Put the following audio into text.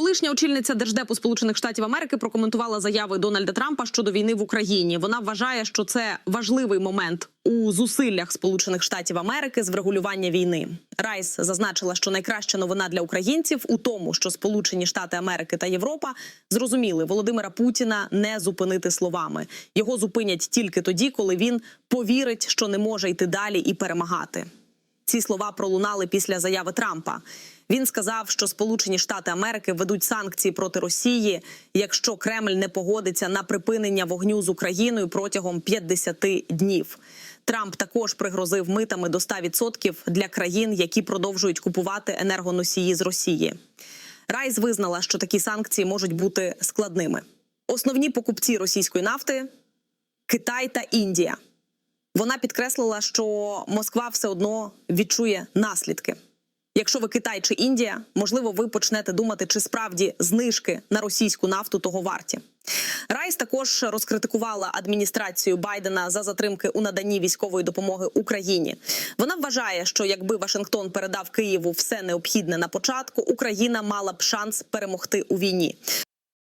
Колишня очільниця держдепу Сполучених Штатів Америки прокоментувала заяви Дональда Трампа щодо війни в Україні. Вона вважає, що це важливий момент у зусиллях Сполучених Штатів Америки з врегулювання війни. Райс зазначила, що найкраща новина для українців у тому, що Сполучені Штати Америки та Європа зрозуміли Володимира Путіна не зупинити словами. Його зупинять тільки тоді, коли він повірить, що не може йти далі і перемагати. Ці слова пролунали після заяви Трампа. Він сказав, що Сполучені Штати Америки ведуть санкції проти Росії, якщо Кремль не погодиться на припинення вогню з Україною протягом 50 днів. Трамп також пригрозив митами до 100% для країн, які продовжують купувати енергоносії з Росії. Райс визнала, що такі санкції можуть бути складними. Основні покупці російської нафти Китай та Індія. Вона підкреслила, що Москва все одно відчує наслідки. Якщо ви Китай чи Індія, можливо, ви почнете думати, чи справді знижки на російську нафту того варті. Райс також розкритикувала адміністрацію Байдена за затримки у наданні військової допомоги Україні. Вона вважає, що якби Вашингтон передав Києву все необхідне на початку, Україна мала б шанс перемогти у війні.